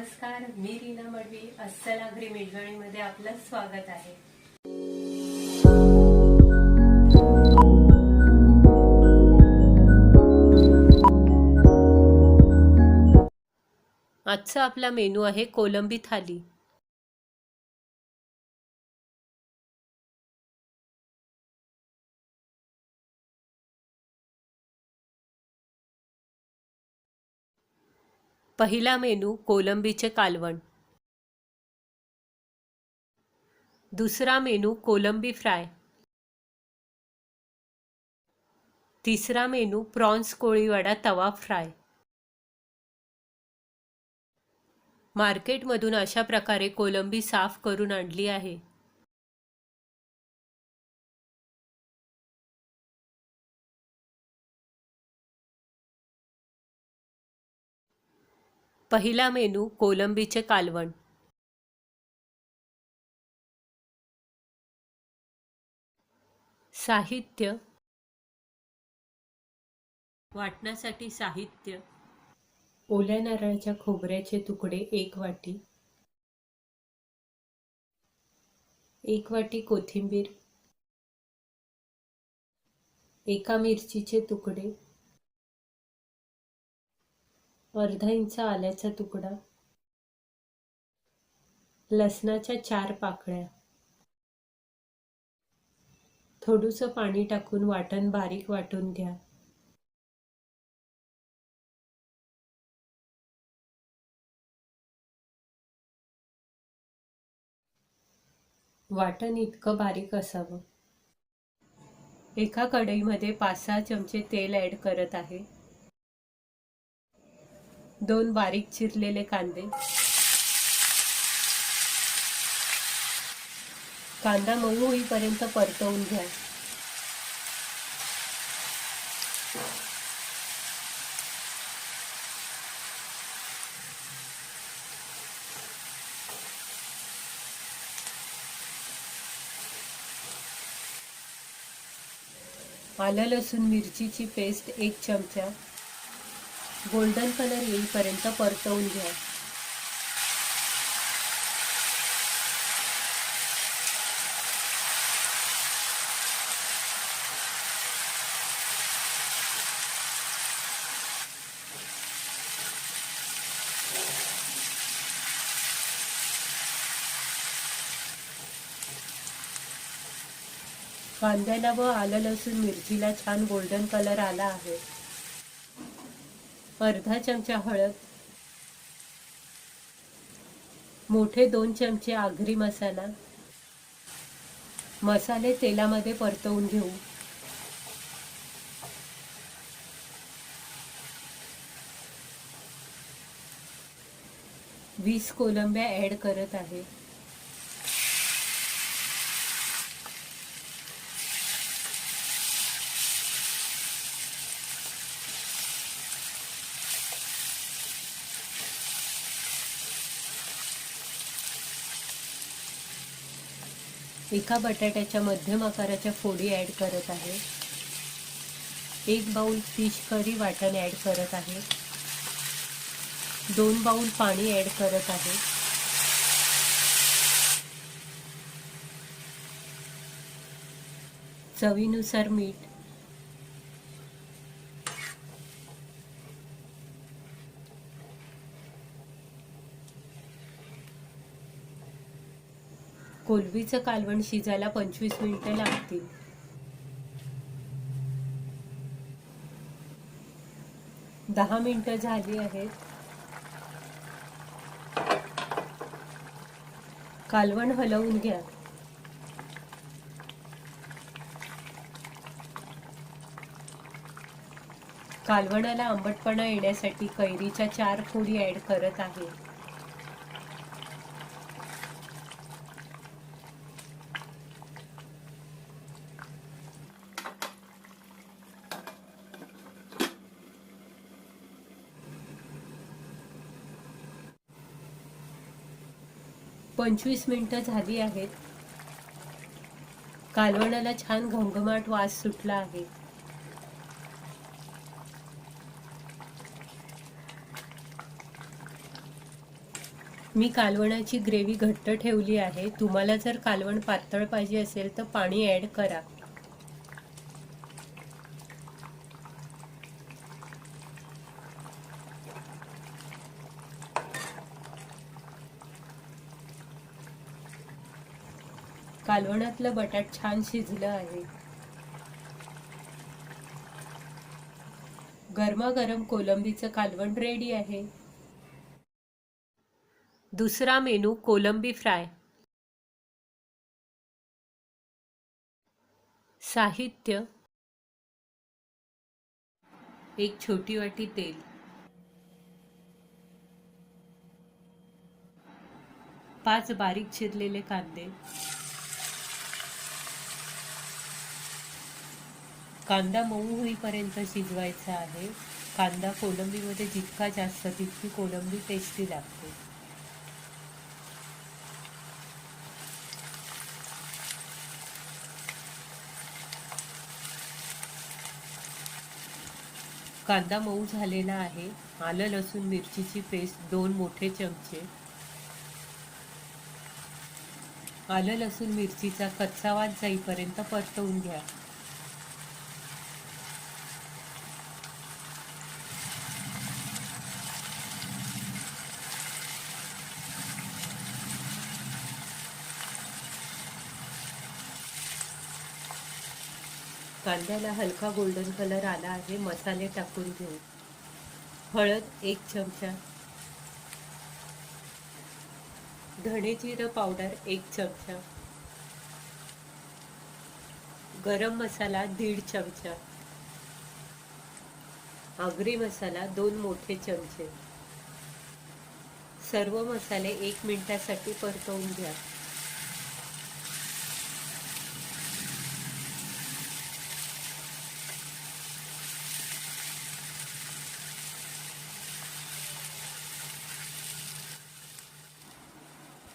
नमस्कार मी रीना मडवी अस्सल आगरी मेजवानीमध्ये आपलं स्वागत आहे. आजचा आपला मेनू आहे कोलंबी थाली. पहिला मेनू कोलंबीचे कालवण. दुसरा मेनू कोलंबी फ्राय. तिसरा मेनू प्रॉन्स कोळीवाडा तवा फ्राय. मार्केटमधून अशा प्रकारे कोलंबी साफ करून आणली आहे. पहिला मेनू कोलंबीचे कालवण. साहित्य. वाटण्यासाठी साहित्य. ओल्या नारळाच्या खोबऱ्याचे तुकडे एक वाटी. एक वाटी कोथिंबीर. एका मिरचीचे तुकडे. अर्धा इंच आल्याचा तुकडा. लसणाच्या चार पाकळ्या. थोडंसं पाणी टाकून वाटण बारीक वाटून घ्या. वाटण इतकं बारीक असावं. एका कढईमध्ये पाच सहा चमचे तेल ॲड करत आहे. दोन बारीक चिरलेले कांदे. कांदा मऊ होईपर्यंत परतवून घ्या. आलं लसूण मिरचीची पेस्ट एक चमचा. गोल्डन कलर येईपर्यंत परतवून घ्या. कांद्याला व आलं लसूण मिरचीला छान गोल्डन कलर आला आहे. अर्धा चमचा हळद मोठे दोन चमचे आगरी मसाला मसाले तेलामध्ये परतवून घेऊ. वीस कोलंब्या ॲड करत आहे. एका बटाट्याच्या मध्यम आकाराच्या फोडी ॲड करत आहे. एक बाउल फिश करी वाटण ॲड करत आहे. दोन बाउल पाणी ॲड करत आहे. चवीनुसार मीठ कोलवीचं कालवण शिजायला पंचवीस मिनिटं लागतील. दहा मिनिटं झाली आहेत. कालवण हलवून घ्या. कालवणाला आंबटपणा येण्यासाठी कैरीच्या चार फोडी ऍड करत आहे. पंचवीस मिनटं झाली आहेत. कालवणाला छान घमघमाट वास सुटला आहे. मी कालवणाची ग्रेव्ही घट्ट ठेवली आहे. तुम्हाला जर कालवण पातळ पाहिजे असेल तर पाणी ॲड करा. कालवणातलं बटाट छान शिजलं आहे. गरमागरम कोलंबीचं कालवण रेडी आहे. दुसरा मेनू कोलंबी फ्राय साहित्य. एक छोटी वाटी तेल. पाच बारीक चिरलेले कांदे. कांदा मऊ होईपर्यंत शिजवायचा आहे. कांदा कोलंबीमध्ये जितका जास्त तितकी कोलंबी टेस्टी लागते. कांदा मऊ झालेला आहे. आलं लसूण मिरचीची पेस्ट दोन मोठे चमचे. आलं लसूण मिरचीचा कच्चा वास जाईपर्यंत परतवून घ्या. कांद्याला हलका गोल्डन कलर आला आहे मसाले टाकून घेऊ. हळद एक चमचा. धणे जिरं पावडर एक चमचा. गरम मसाला दीड चमचा. आगरी मसाला दोन मोठे चमचे. सर्व मसाले एक मिनिटासाठी परतवून घ्या.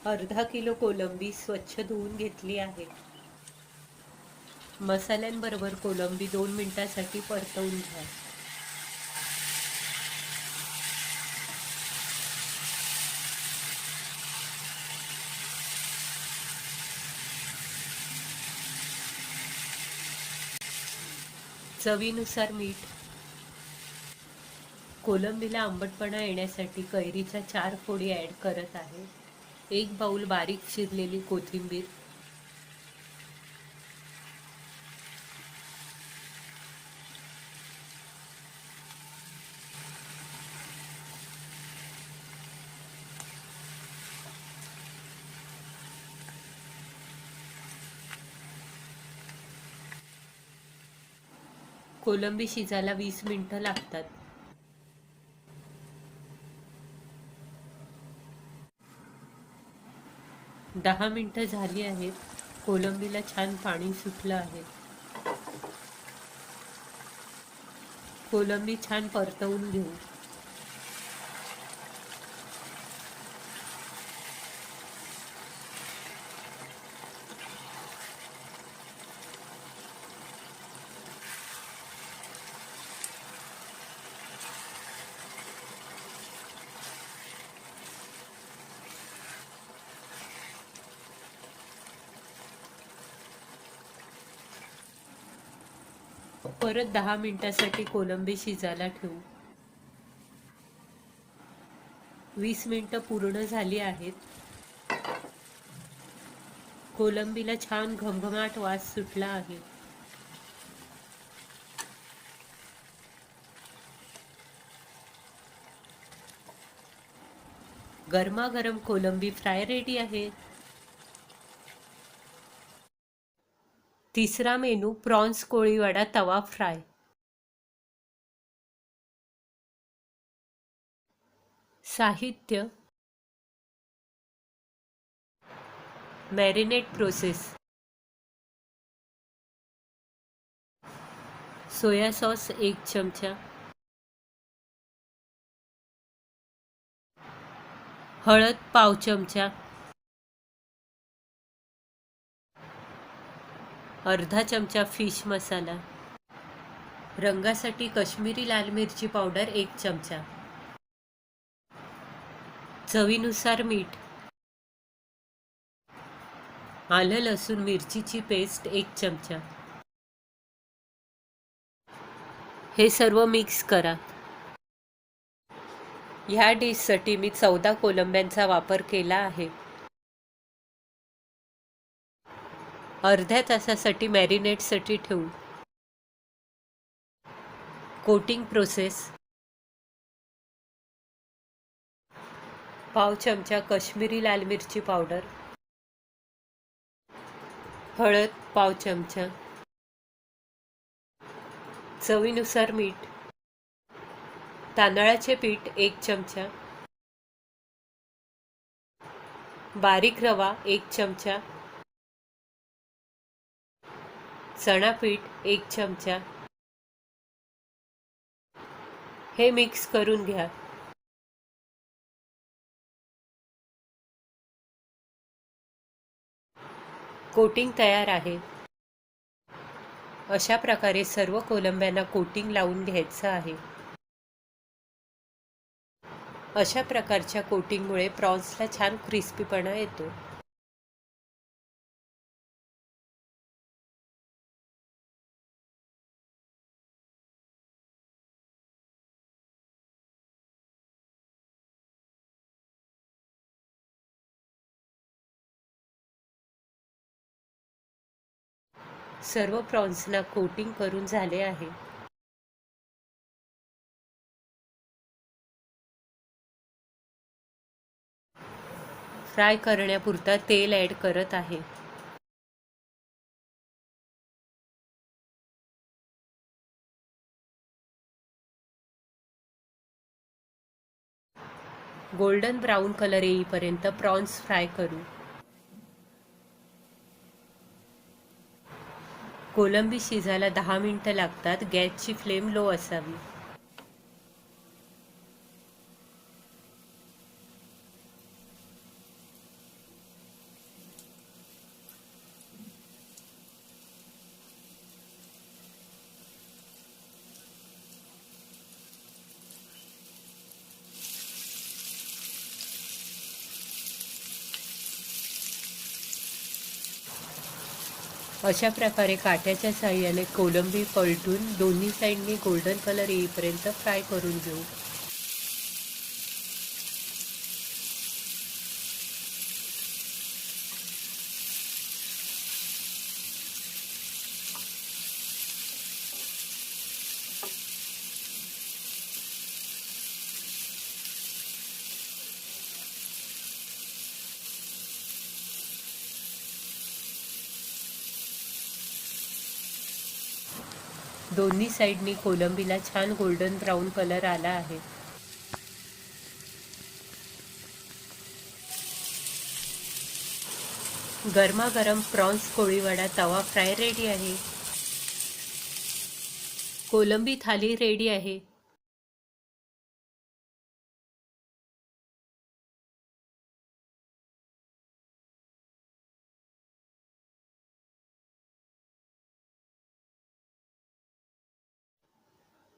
अर्धा किलो कोलंबी स्वच्छ धुवून घेतली आहे. मसाल्यांबरोबर कोलंबी दोन मिनिटासाठी परतवून घ्या. चवीनुसार मीठ. कोलंबीला आंबटपणा येण्यासाठी कैरीच्या चार फोडी ॲड करत आहे. एक बाऊल बारीक चिरलेली कोथिंबीर. कोलंबी शिजायला वीस मिनिटं लागतात. दहा मिनिटं झाली आहेत. कोलंबीला छान पाणी सुटलं आहे. कोलंबी छान परतवून घेऊ. परत दहा मिनिटासाठी कोलंबी शिजायला ठेवू. वीस मिनटं पूर्ण झाली आहेत. कोलंबीला छान घमघमाट वास सुटला आहे. गरमागरम कोलंबी फ्राय रेडी आहे. तिसरा मेनू प्रॉन्स कोळीवाडा तवा फ्राय. साहित्य. Marinate process. सोया सॉस एक चमचा. हळद पाव चमचा. अर्धा चमचा फिश मसाला. रंगासाठी कश्मीरी लाल मिरची पावडर एक चमचा. चवीनुसार मीठ. आलं लसूण मिरचीची पेस्ट एक चमचा. हे सर्व मिक्स करा. ह्या डिशसाठी मी चौदा कोलंब्यांचा वापर केला आहे. अर्ध्या तासासाठी मॅरिनेटसाठी ठेवू. Coating process. पाव चमचा कश्मीरी लाल मिरची पावडर. हळद पाव चमचा. चवीनुसार मीठ. तांदळाचे पीठ एक चमचा. बारीक रवा एक चमचा. चणापीठ एक चमचा. हे मिक्स करून घ्या. कोटिंग तयार आहे. अशा प्रकारे सर्व कोलंब्यांना कोटिंग लावून घ्यायचं आहे. अशा प्रकारच्या कोटिंगमुळे प्रॉन्सला छान क्रिस्पीपणा येतो. सर्व प्रॉन्सना कोटिंग करून झाले आहे. फ्राय करण्यापुरता तेल ॲड करत आहे. गोल्डन ब्राऊन कलर येईपर्यंत प्रॉन्स फ्राय करू. कोलंबी शिजायला दहा मिनिटं लागतात. गॅसची फ्लेम लो असावी. अशा प्रकारे काट्याच्या साह्याने कोलंबी पलटून दोन्ही साईडनी गोल्डन कलर येईपर्यंत फ्राय करून घेऊ. दोन्ही साईडनी कोलंबीला छान गोल्डन ब्राऊन कलर आला आहे. गरमागरम प्रॉन्स कोळीवडा तवा फ्राय रेडी आहे. कोलंबी थाली रेडी आहे.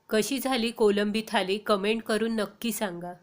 कशी झाली कोलंबी थाली? कमेंट करून नक्की सांगा.